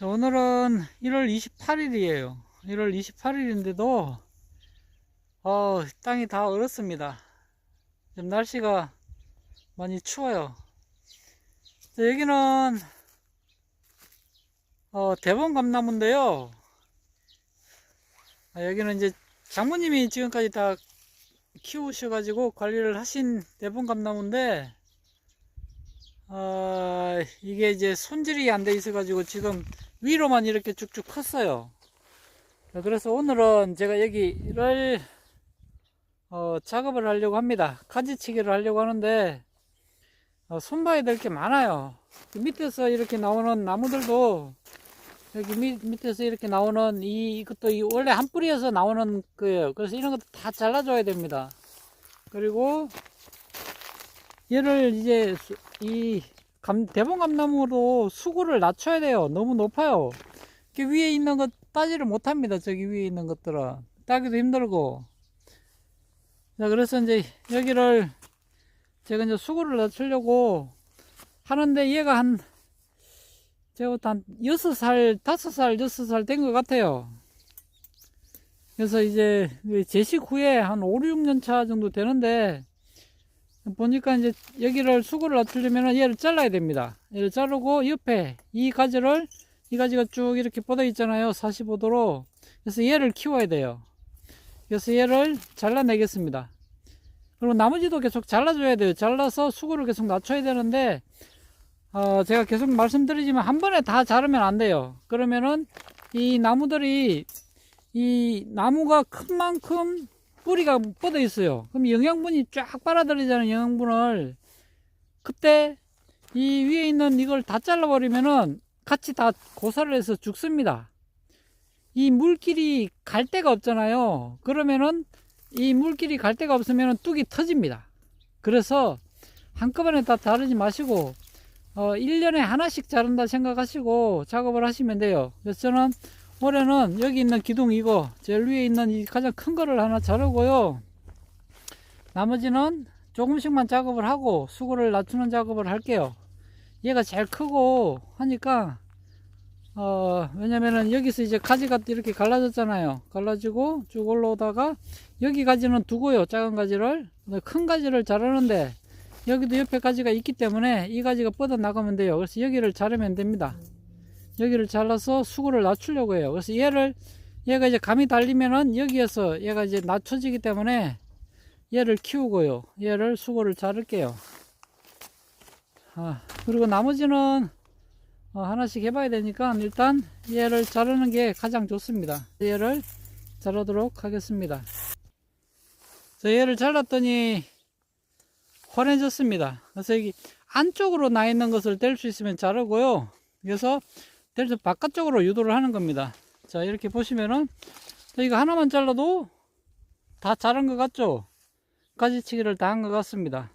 자, 오늘은 1월 28일이에요. 1월 28일인데도 어, 땅이 다 얼었습니다. 지금 날씨가 많이 추워요. 자, 여기는 어, 대본 감나무인데요. 아, 여기는 이제 장모님이 지금까지 다 키우셔가지고 관리를 하신 대본 감나무인데 아, 이게 이제 손질이 안 돼 있어가지고 지금 위로만 이렇게 쭉쭉 컸어요. 자, 그래서 오늘은 제가 여기를 어, 작업을 하려고 합니다. 가지치기를 하려고 하는데 어, 손봐야 될 게 많아요. 그 밑에서 이렇게 나오는 나무들도 여기 밑, 밑에서 이렇게 나오는 이 이것도 이 원래 한 뿌리에서 나오는 거예요. 그래서 이런 것도 다 잘라줘야 됩니다. 그리고 얘를 이제 수- 이 감, 대봉 감나무로 수고를 낮춰야 돼요. 너무 높아요. 그 위에 있는 것 따지를 못합니다. 저기 위에 있는 것들은 따기도 힘들고. 자 그래서 이제 여기를 제가 이제 수고를 낮추려고 하는데 얘가 한 제가부터 한 6살, 5살, 6살 된 것 같아요. 그래서 이제 제식 후에 한 5, 6년 차 정도 되는데 보니까 이제 여기를 수고를 낮추려면 얘를 잘라야 됩니다. 얘를 자르고 옆에 이 가지를 이 가지가 쭉 이렇게 뻗어 있잖아요. 45도로. 그래서 얘를 키워야 돼요. 그래서 얘를 잘라내겠습니다. 그리고 나머지도 계속 잘라줘야 돼요. 잘라서 수고를 계속 낮춰야 되는데 어, 제가 계속 말씀드리지만 한 번에 다 자르면 안 돼요. 그러면은 이 나무들이 이 나무가 큰 만큼 뿌리가 뻗어 있어요. 그럼 영양분이 쫙 빨아들이잖아요. 영양분을. 그때 이 위에 있는 이걸 다 잘라버리면은 같이 다 고사를 해서 죽습니다. 이 물길이 갈 데가 없잖아요. 그러면은 이 물길이 갈 데가 없으면 뚝이 터집니다. 그래서 한꺼번에 다 자르지 마시고 어, 1년에 하나씩 자른다 생각하시고 작업을 하시면 돼요. 그래서 저는 올해는 여기 있는 기둥 이거 제일 위에 있는 이 가장 큰 거를 하나 자르고요. 나머지는 조금씩만 작업을 하고 수고를 낮추는 작업을 할게요. 얘가 제일 크고 하니까 어 왜냐면은 여기서 이제 가지가 이렇게 갈라졌잖아요. 갈라지고 쭉 올라오다가 여기 가지는 두고요. 작은 가지를 큰 가지를 자르는데 여기도 옆에 가지가 있기 때문에 이 가지가 뻗어 나가면 돼요. 그래서 여기를 자르면 됩니다. 여기를 잘라서 수고를 낮추려고 해요. 그래서 얘를 얘가 이제 감이 달리면은 여기에서 얘가 이제 낮춰지기 때문에 얘를 키우고요. 얘를 수고를 자를게요. 아, 그리고 나머지는 어, 하나씩 해봐야 되니까 일단 얘를 자르는 게 가장 좋습니다. 얘를 자르도록 하겠습니다. 자, 얘를 잘랐더니 환해졌습니다. 그래서 여기 안쪽으로 나 있는 것을 뗄 수 있으면 자르고요. 그래서 뗄때 바깥쪽으로 유도를 하는 겁니다. 자, 이렇게 보시면은 자, 이거 하나만 잘라도 다 자른 것 같죠? 가지치기를 다 한 것 같습니다.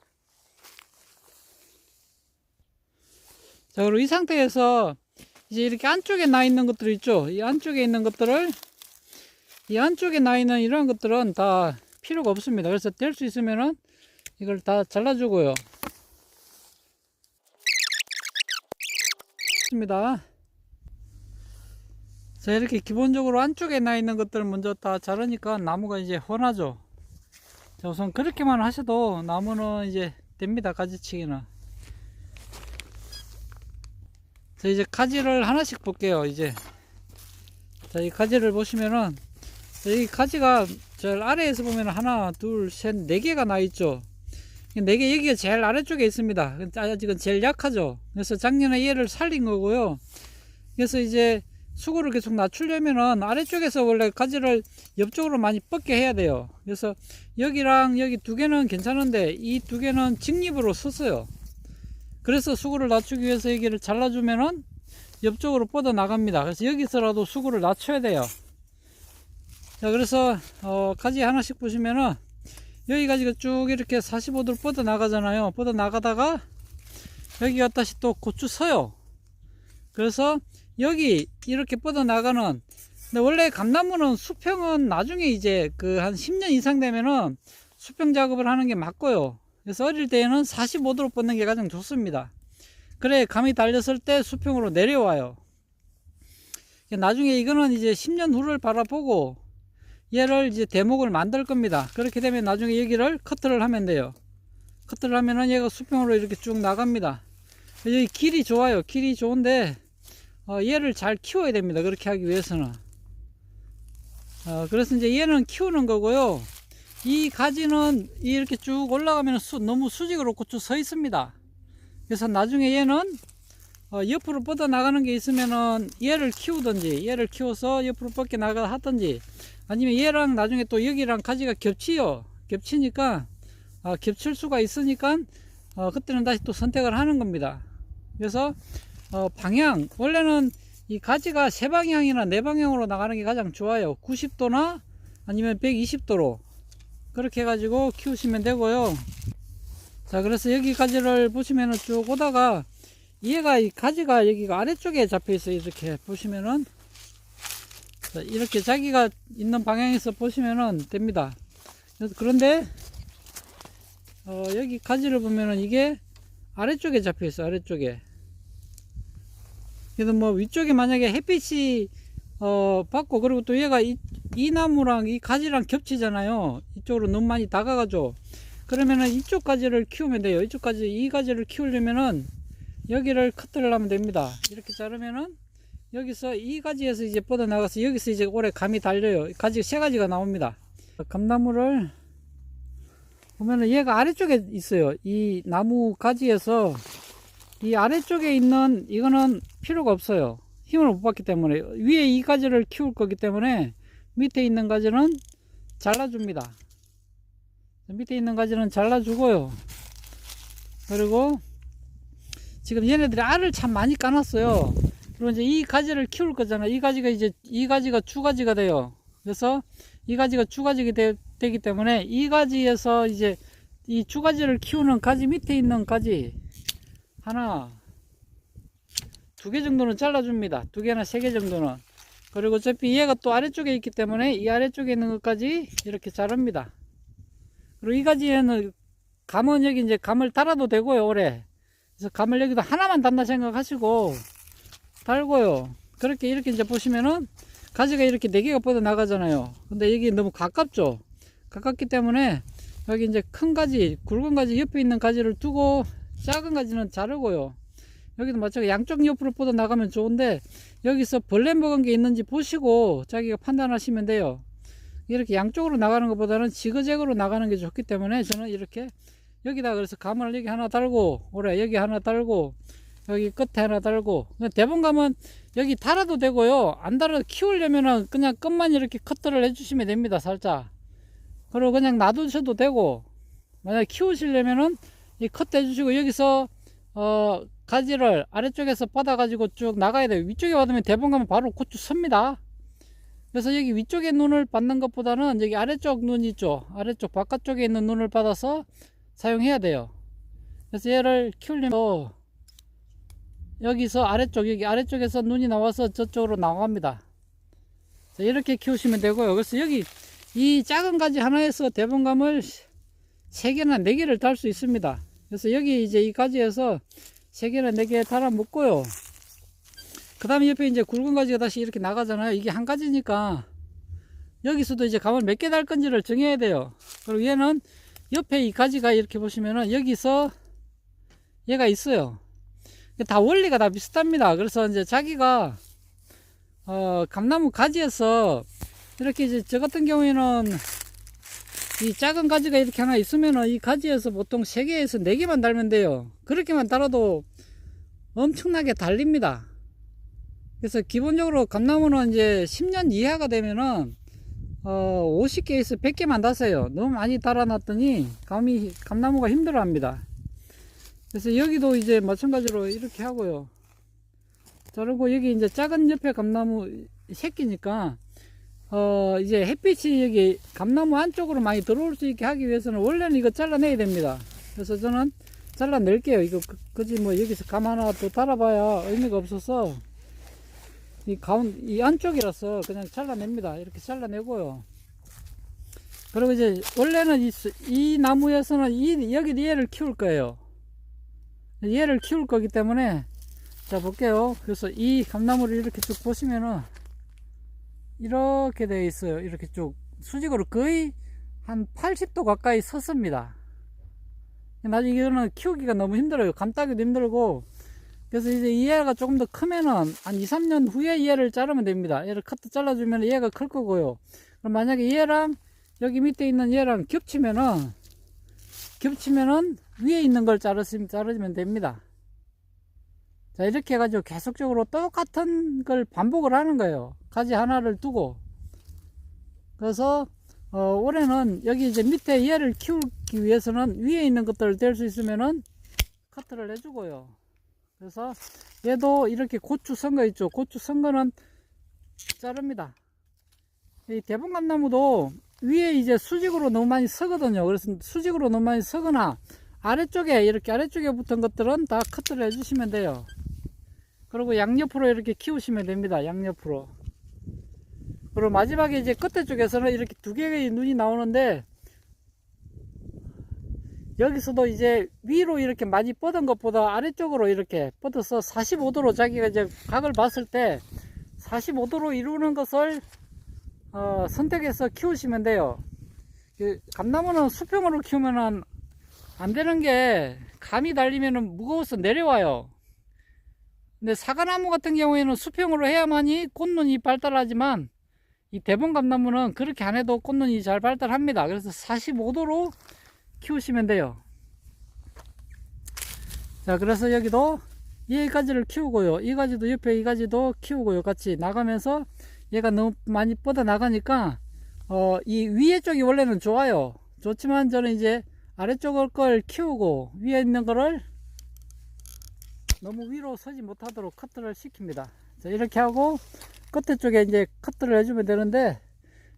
자, 그리고 이 상태에서 이제 이렇게 안쪽에 나 있는 것들 있죠? 이 안쪽에 있는 것들을 이 안쪽에 나 있는 이런 것들은 다 필요가 없습니다. 그래서 뗄 수 있으면은 이걸 다 잘라주고요. 입니다. 자, 이렇게 기본적으로 안쪽에 나 있는 것들을 먼저 다 자르니까 나무가 이제 훤하죠. 자, 우선 그렇게만 하셔도 나무는 이제 됩니다. 가지치기는. 자, 이제 가지를 하나씩 볼게요. 이제. 자, 이 가지를 보시면은, 자, 이 가지가 제일 아래에서 보면 하나, 둘, 셋, 네 개가 나 있죠. 네 개 여기가 제일 아래쪽에 있습니다. 아직은 제일 약하죠. 그래서 작년에 얘를 살린 거고요. 그래서 이제 수고를 계속 낮추려면은 아래쪽에서 원래 가지를 옆쪽으로 많이 뻗게 해야 돼요. 그래서 여기랑 여기 두 개는 괜찮은데 이 두 개는 직립으로 섰어요. 그래서 수고를 낮추기 위해서 여기를 잘라주면은 옆쪽으로 뻗어 나갑니다. 그래서 여기서라도 수고를 낮춰야 돼요. 자, 그래서 어, 가지 하나씩 보시면은 여기 가지가 쭉 이렇게 45도로 뻗어 나가잖아요. 뻗어 나가다가 여기 갔다시 또 고추 서요. 그래서 여기 이렇게 뻗어 나가는 근데 원래 감나무는 수평은 나중에 이제 그 한 10년 이상 되면은 수평 작업을 하는 게 맞고요. 그래서 어릴 때에는 45도로 뻗는 게 가장 좋습니다. 그래 감이 달렸을 때 수평으로 내려와요. 나중에 이거는 이제 10년 후를 바라보고 얘를 이제 대목을 만들 겁니다. 그렇게 되면 나중에 여기를 커트를 하면 돼요. 커트를 하면은 얘가 수평으로 이렇게 쭉 나갑니다. 여기 길이 좋아요. 길이 좋은데 어, 얘를 잘 키워야 됩니다. 그렇게 하기 위해서는. 어, 그래서 이제 얘는 키우는 거고요. 이 가지는 이렇게 쭉 올라가면 수, 너무 수직으로 쭉서 있습니다. 그래서 나중에 얘는 어, 옆으로 뻗어 나가는 게 있으면은 얘를 키우든지 얘를 키워서 옆으로 뻗게 나가 하든지 아니면 얘랑 나중에 또 여기랑 가지가 겹치요. 겹치니까 아, 겹칠 수가 있으니까 어, 그때는 다시 또 선택을 하는 겁니다. 그래서 어, 방향 원래는 이 가지가 세 방향이나 네 방향으로 나가는 게 가장 좋아요. 90도나 아니면 120도로 그렇게 해가지고 키우시면 되고요. 자 그래서 여기 가지를 보시면은 쭉 오다가 얘가 이 가지가 여기가 아래쪽에 잡혀 있어요. 이렇게 보시면은 자, 이렇게 자기가 있는 방향에서 보시면은 됩니다. 그런데 어, 여기 가지를 보면은 이게 아래쪽에 잡혀 있어 아래쪽에 그래서 뭐 위쪽에 만약에 햇빛이 어 받고 그리고 또 얘가 이, 이 나무랑 이 가지랑 겹치잖아요. 이쪽으로 너무 많이 다가가죠. 그러면은 이쪽 가지를 키우면 돼요. 이쪽 가지 이 가지를 키우려면은 여기를 커트를 하면 됩니다. 이렇게 자르면은 여기서 이 가지에서 이제 뻗어 나가서 여기서 이제 올해 감이 달려요. 가지 세 가지가 나옵니다. 감나무를 보면은 얘가 아래쪽에 있어요. 이 나무 가지에서 이 아래쪽에 있는 이거는 필요가 없어요. 힘을 못 받기 때문에. 위에 이 가지를 키울 거기 때문에 밑에 있는 가지는 잘라줍니다. 밑에 있는 가지는 잘라주고요. 그리고 지금 얘네들이 알을 참 많이 까놨어요. 그리고 이제 이 가지를 키울 거잖아요. 이 가지가 이제 이 가지가 주가지가 돼요. 그래서 이 가지가 주가지가 되, 되기 때문에 이 가지에서 이제 이 주가지를 키우는 가지 밑에 있는 가지 하나 두 개 정도는 잘라줍니다. 두 개나 세 개 정도는. 그리고 어차피 얘가 또 아래쪽에 있기 때문에 이 아래쪽에 있는 것까지 이렇게 자릅니다. 그리고 이 가지에는 감은 여기 이제 감을 달아도 되고요 올해. 그래서 감을 여기도 하나만 단다 생각하시고 달고요. 그렇게 이렇게 이제 보시면은 가지가 이렇게 네 개가 뻗어 나가잖아요. 근데 여기 너무 가깝죠? 가깝기 때문에 여기 이제 큰 가지 굵은 가지 옆에 있는 가지를 두고 작은 가지는 자르고요 여기도 마찬가지. 양쪽 옆으로 뻗어 나가면 좋은데 여기서 벌레 먹은 게 있는지 보시고 자기가 판단하시면 돼요. 이렇게 양쪽으로 나가는 것보다는 지그재그로 나가는 게 좋기 때문에 저는 이렇게 여기다 그래서 감을 여기 하나 달고 올해 여기 하나 달고 여기 끝에 하나 달고. 대본 감은 여기 달아도 되고요. 안 달아도 키우려면은 그냥 끝만 이렇게 커트를 해주시면 됩니다 살짝. 그리고 그냥 놔두셔도 되고 만약 키우시려면은 이 커트 해주시고 여기서 어 가지를 아래쪽에서 받아 가지고 쭉 나가야 돼요. 위쪽에 받으면 대본감은 바로 고추 섭니다. 그래서 여기 위쪽에 눈을 받는 것보다는 여기 아래쪽 눈 있죠? 아래쪽 바깥쪽에 있는 눈을 받아서 사용해야 돼요. 그래서 얘를 키우려면 여기서 아래쪽 여기 아래쪽에서 눈이 나와서 저쪽으로 나갑니다. 자, 이렇게 키우시면 되고요. 그래서 여기 이 작은 가지 하나에서 대본감을 3개나 4개를 달 수 있습니다. 그래서 여기 이제 이 가지에서 3개나 4개 달아 먹고요. 그 다음에 옆에 이제 굵은 가지가 다시 이렇게 나가잖아요. 이게 한 가지니까 여기서도 이제 감을 몇개 달 건지를 정해야 돼요. 그리고 얘는 옆에 이 가지가 이렇게 보시면은 여기서 얘가 있어요. 다 원리가 다 비슷합니다. 그래서 이제 자기가 어 감나무 가지에서 이렇게 이제 저 같은 경우에는 이 작은 가지가 이렇게 하나 있으면은 이 가지에서 보통 3개에서 4개만 달면 돼요. 그렇게만 달아도 엄청나게 달립니다. 그래서 기본적으로 감나무는 이제 10년 이하가 되면은 어 50개에서 100개만 다세요. 너무 많이 달아놨더니 감이 감나무가 힘들어 합니다. 그래서 여기도 이제 마찬가지로 이렇게 하고요. 자르고 여기 이제 작은 옆에 감나무 새끼니까 어 이제 햇빛이 여기 감나무 안쪽으로 많이 들어올 수 있게 하기 위해서는 원래는 이거 잘라내야 됩니다. 그래서 저는 잘라낼게요. 이거 그, 그지 뭐 여기서 감 하나 또 달아봐야 의미가 없어서 이 가운 이 안쪽이라서 그냥 잘라냅니다. 이렇게 잘라내고요. 그리고 이제 원래는 이, 이 나무에서는 이 여기 얘를 키울 거예요. 얘를 키울 거기 때문에 자 볼게요. 그래서 이 감나무를 이렇게 쭉 보시면은 이렇게 되어 있어요. 이렇게 쭉. 수직으로 거의 한 80도 가까이 섰습니다. 나중에 이거는 키우기가 너무 힘들어요. 감따기도 힘들고. 그래서 이제 이 얘가 조금 더 크면은 한 2, 3년 후에 얘를 자르면 됩니다. 얘를 커트 잘라주면 얘가 클 거고요. 그럼 만약에 얘랑 여기 밑에 있는 얘랑 겹치면은 겹치면은 위에 있는 걸 자르시면 자르면 됩니다. 자 이렇게 해가지고 계속적으로 똑같은 걸 반복을 하는 거예요 가지 하나를 두고. 그래서 어, 올해는 여기 이제 밑에 얘를 키우기 위해서는 위에 있는 것들을 뗄 수 있으면은 커트를 해주고요. 그래서 얘도 이렇게 고추 선거 있죠? 고추 선거는 자릅니다. 이 대봉감나무도 위에 이제 수직으로 너무 많이 서거든요. 그래서 수직으로 너무 많이 서거나 아래쪽에 이렇게 아래쪽에 붙은 것들은 다 커트를 해주시면 돼요. 그리고 양옆으로 이렇게 키우시면 됩니다. 양옆으로. 그리고 마지막에 이제 끝에 쪽에서는 이렇게 두 개의 눈이 나오는데 여기서도 이제 위로 이렇게 많이 뻗은 것보다 아래쪽으로 이렇게 뻗어서 45도로 자기가 이제 각을 봤을 때 45도로 이루는 것을 어, 선택해서 키우시면 돼요. 그 감나무는 수평으로 키우면은 안 되는 게 감이 달리면은 무거워서 내려와요. 근데 사과나무 같은 경우에는 수평으로 해야만이 꽃눈이 발달하지만 이 대봉감나무는 그렇게 안 해도 꽃눈이 잘 발달합니다. 그래서 45도로 키우시면 돼요. 자, 그래서 여기도 이 가지를 키우고요. 이 가지도 옆에 이 가지도 키우고요. 같이 나가면서 얘가 너무 많이 뻗어 나가니까 어, 이 위에 쪽이 원래는 좋아요. 좋지만 저는 이제 아래쪽 걸 키우고 위에 있는 거를 너무 위로 서지 못하도록 커트를 시킵니다. 자, 이렇게 하고 끝에 쪽에 이제 커트를 해주면 되는데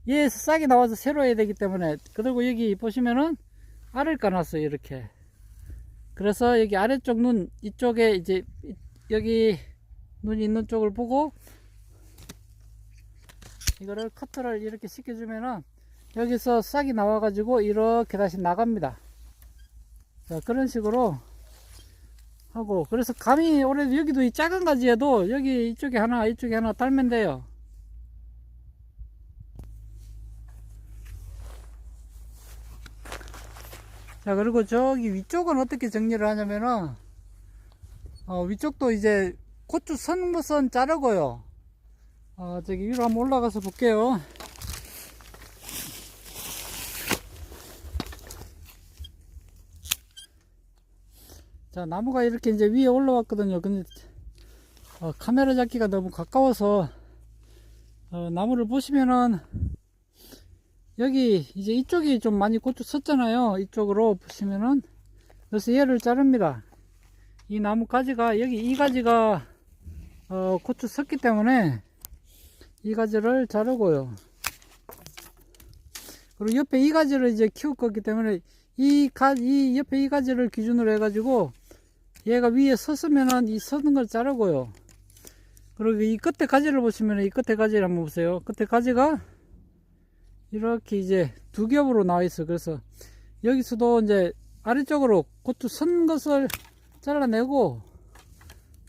얘에서 싹이 나와서 새로 해야 되기 때문에 그리고 여기 보시면은 알을 까놨어요 이렇게. 그래서 여기 아래쪽 눈 이쪽에 이제 이- 여기 눈이 있는 쪽을 보고 이거를 커트를 이렇게 시켜주면은 여기서 싹이 나와 가지고 이렇게 다시 나갑니다. 자 그런 식으로 하고 그래서 감이 올해도 여기도 이 작은 가지에도 여기 이쪽에 하나 이쪽에 하나 달면 돼요. 자 그리고 저기 위쪽은 어떻게 정리를 하냐면은 어, 위쪽도 이제 고추 선무선 자르고요. 어, 저기 위로 한번 올라가서 볼게요 자 나무가 이렇게 이제 위에 올라왔거든요. 근데 어, 카메라 잡기가 너무 가까워서 어, 나무를 보시면은 여기 이제 이쪽이 좀 많이 고추 섰잖아요. 이쪽으로 보시면은 그래서 얘를 자릅니다. 이 나무 가지가 여기 이 가지가 어, 고추 섰기 때문에 이 가지를 자르고요. 그리고 옆에 이 가지를 이제 키울 거기 때문에 이, 가, 이 옆에 이 가지를 기준으로 해가지고 얘가 위에 섰으면은 이 서는 걸 자르고요. 그리고 이 끝에 가지를 보시면 이 끝에 가지를 한번 보세요. 끝에 가지가 이렇게 이제 두 겹으로 나와 있어. 그래서 여기서도 이제 아래쪽으로 고추 선 것을 잘라내고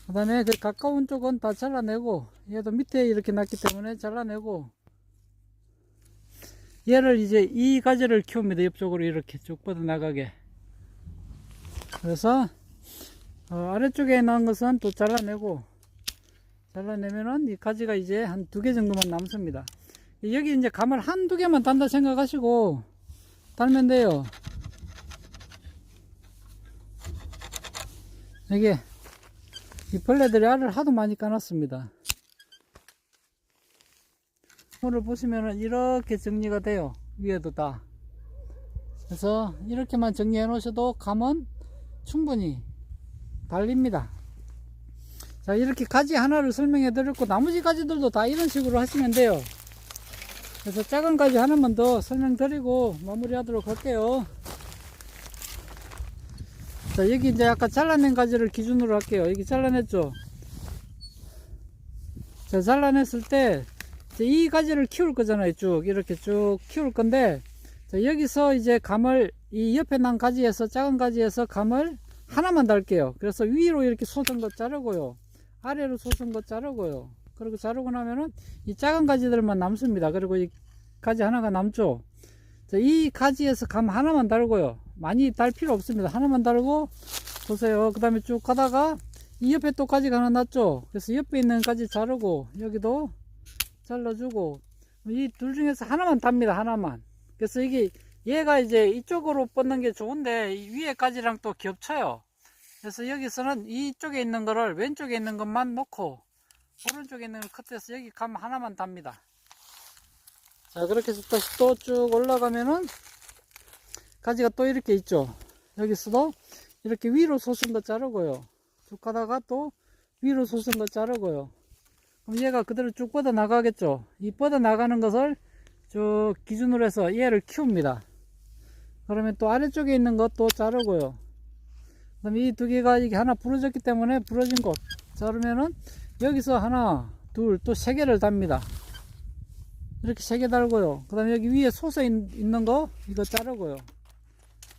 그 다음에 그 가까운 쪽은 다 잘라내고 얘도 밑에 이렇게 났기 때문에 잘라내고 얘를 이제 이 가지를 키웁니다. 옆쪽으로 이렇게 쭉 뻗어나가게. 그래서 어, 아래쪽에 난 것은 또 잘라내고 잘라내면은 이 가지가 이제 한 두 개 정도만 남습니다. 여기 이제 감을 한 두 개만 단다 생각하시고 달면 돼요. 이게 이 벌레들이 알을 하도 많이 까놨습니다. 오늘 보시면은 이렇게 정리가 돼요. 위에도 다. 그래서 이렇게만 정리해 놓으셔도 감은 충분히 달립니다. 자, 이렇게 가지 하나를 설명해 드렸고, 나머지 가지들도 다 이런 식으로 하시면 돼요. 그래서 작은 가지 하나만 더 설명드리고 마무리 하도록 할게요. 자, 여기 이제 아까 잘라낸 가지를 기준으로 할게요. 여기 잘라냈죠? 자, 잘라냈을 때, 이 가지를 키울 거잖아요. 쭉, 이렇게 쭉 키울 건데, 자, 여기서 이제 감을, 이 옆에 난 가지에서, 작은 가지에서 감을 하나만 달게요. 그래서 위로 이렇게 솟은 거 자르고요. 아래로 솟은 거 자르고요. 그리고 자르고 나면은 이 작은 가지들만 남습니다. 그리고 이 가지 하나가 남죠. 자, 이 가지에서 감 하나만 달고요. 많이 달 필요 없습니다. 하나만 달고 보세요. 그 다음에 쭉 가다가 이 옆에 또 가지가 하나 났죠. 그래서 옆에 있는 가지 자르고 여기도 잘라주고 이 둘 중에서 하나만 답니다. 하나만. 그래서 이게 얘가 이제 이쪽으로 뻗는 게 좋은데 이 위에 가지랑 또 겹쳐요. 그래서 여기서는 이쪽에 있는 거를 왼쪽에 있는 것만 놓고 오른쪽에 있는 걸 컷해서 여기 감 하나만 답니다. 자 그렇게 해서 다시 또 쭉 올라가면은 가지가 또 이렇게 있죠. 여기서도 이렇게 위로 거 자르고요. 쭉 가다가 또 위로 거 자르고요. 그럼 얘가 그대로 쭉 뻗어 나가겠죠. 이 뻗어 나가는 것을 쭉 기준으로 해서 얘를 키웁니다. 그러면 또 아래쪽에 있는 것도 자르고요. 그다음 이두 개가 이게 하나 부러졌기 때문에 부러진 곳 자르면은 여기서 하나, 둘, 또 세 개를 답니다. 이렇게 세 개 달고요. 그 다음에 여기 위에 솟아 있- 있는 거 이거 자르고요.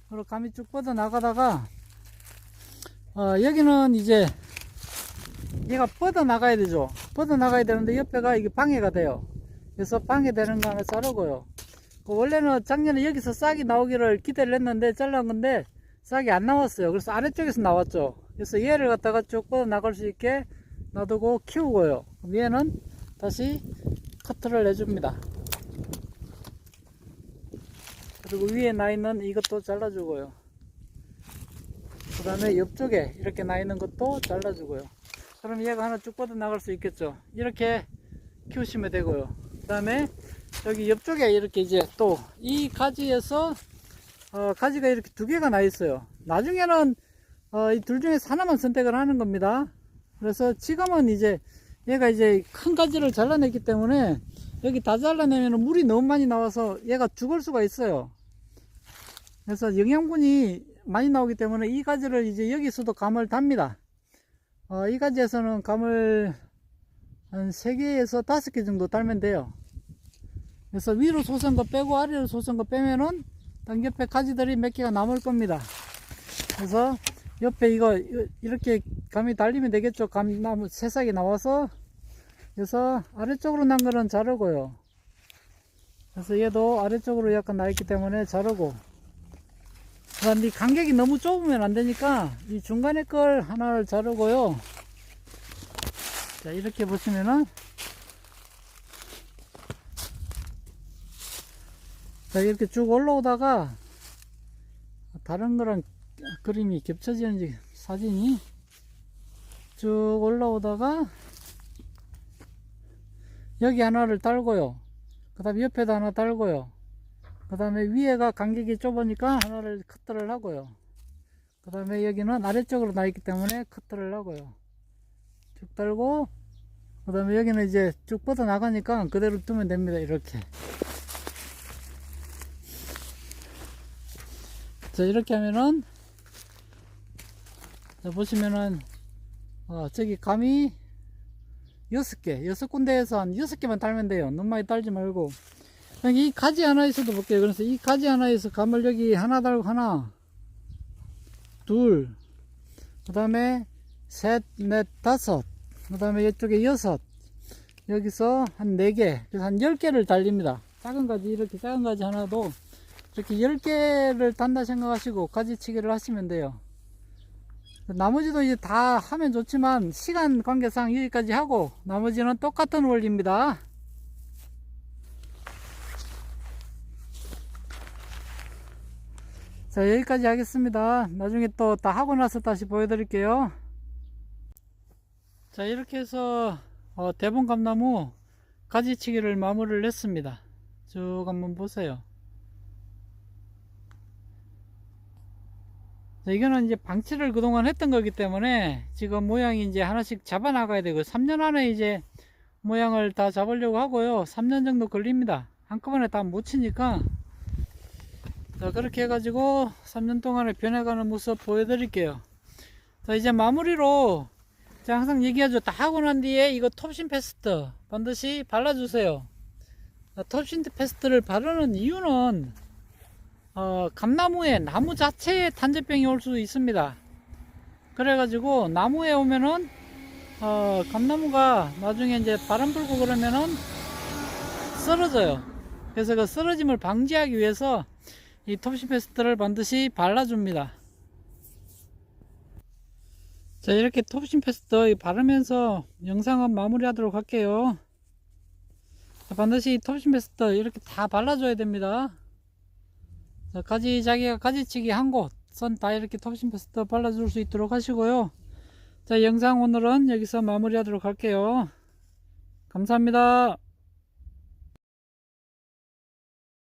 그리고 감이 쭉 뻗어 나가다가 어, 여기는 이제 얘가 뻗어 나가야 되죠. 뻗어 나가야 되는데 옆에가 이게 방해가 돼요. 그래서 방해되는 거 하나 자르고요. 그 원래는 작년에 여기서 싹이 나오기를 기대를 했는데 잘란 건데 싹이 안 나왔어요. 그래서 아래쪽에서 나왔죠. 그래서 얘를 갖다가 쭉 뻗어 나갈 수 있게 놔두고 키우고요. 얘는 다시 커트를 해줍니다. 그리고 위에 나 있는 이것도 잘라주고요. 그 다음에 옆쪽에 이렇게 나 있는 것도 잘라주고요. 그럼 얘가 하나 쭉 뻗어 나갈 수 있겠죠. 이렇게 키우시면 되고요. 그 다음에 여기 옆쪽에 이렇게 이제 또 이 가지에서 어, 가지가 이렇게 두 개가 나 있어요. 나중에는 어, 이 둘 중에서 하나만 선택을 하는 겁니다. 그래서 지금은 이제 얘가 이제 큰 가지를 잘라냈기 때문에 여기 다 잘라내면 물이 너무 많이 나와서 얘가 죽을 수가 있어요. 그래서 영양분이 많이 나오기 때문에 이 가지를 이제 여기서도 감을 답니다. 어, 이 가지에서는 감을 한 3개에서 5개 정도 달면 돼요. 그래서 위로 솟은 거 빼고 아래로 솟은 거 빼면은 당 옆에 가지들이 몇 개가 남을 겁니다. 그래서 옆에 이거 이렇게 감이 달리면 되겠죠. 감 나무 새싹이 나와서 그래서 아래쪽으로 난 거는 자르고요. 그래서 얘도 아래쪽으로 약간 나 있기 때문에 자르고 그다음 이 간격이 너무 좁으면 안 되니까 이 중간에 걸 하나를 자르고요. 자 이렇게 보시면은 자 이렇게 쭉 올라오다가 다른 거랑 그림이 겹쳐지는지 사진이 쭉 올라오다가 여기 하나를 달고요. 그 다음에 옆에도 하나 달고요. 그 다음에 위에가 간격이 좁으니까 하나를 커트를 하고요. 그 다음에 여기는 아래쪽으로 나 있기 때문에 커트를 하고요. 쭉 달고 그 다음에 여기는 이제 쭉 뻗어 나가니까 그대로 두면 됩니다 이렇게 자 이렇게 하면은 자 보시면은 어 저기 감이 여섯 개 여섯 군데에서 한 여섯 개만 달면 돼요. 너무 많이 달지 말고. 이 가지 하나에서도 볼게요. 그래서 이 가지 하나에서 감을 여기 하나 달고 하나 둘 그 다음에 셋 넷 다섯 그 다음에 이쪽에 여섯 여기서 한 네개 그래서 한 열 개를 달립니다. 작은 가지 이렇게 작은 가지 하나도 이렇게 10개를 단다 생각하시고 가지치기를 하시면 돼요. 나머지도 이제 다 하면 좋지만 시간 관계상 여기까지 하고 나머지는 똑같은 원리입니다. 자 여기까지 하겠습니다. 나중에 또 다 하고 나서 다시 보여드릴게요. 자 이렇게 해서 어, 대봉감나무 가지치기를 마무리를 했습니다. 쭉 한번 보세요. 자, 이거는 이제 방치를 그동안 했던 거기 때문에 지금 모양이 이제 하나씩 잡아 나가야 되고 3년 안에 이제 모양을 다 잡으려고 하고요. 3년 정도 걸립니다. 한꺼번에 다 못 치니까. 자 그렇게 해가지고 3년 동안에 변해가는 모습 보여드릴게요. 자 이제 마무리로 제가 항상 얘기하죠. 다 하고 난 뒤에 이거 톱신 페스트 반드시 발라주세요. 자, 톱신 페스트를 바르는 이유는 어, 감나무에 나무 자체에 탄저병이 올 수 있습니다. 그래가지고 나무에 오면은 어, 감나무가 나중에 이제 바람 불고 그러면은 쓰러져요. 그래서 그 쓰러짐을 방지하기 위해서 이 톱시 페스트를 반드시 발라줍니다. 자, 이렇게 톱신 페스트 바르면서 영상은 마무리 하도록 할게요. 자, 반드시 톱신 페스트 이렇게 다 발라줘야 됩니다. 자, 가지, 자기가 가지치기 한 곳, 선 다 이렇게 톱신 페스트 발라줄 수 있도록 하시고요. 자, 영상 오늘은 여기서 마무리하도록 할게요. 감사합니다.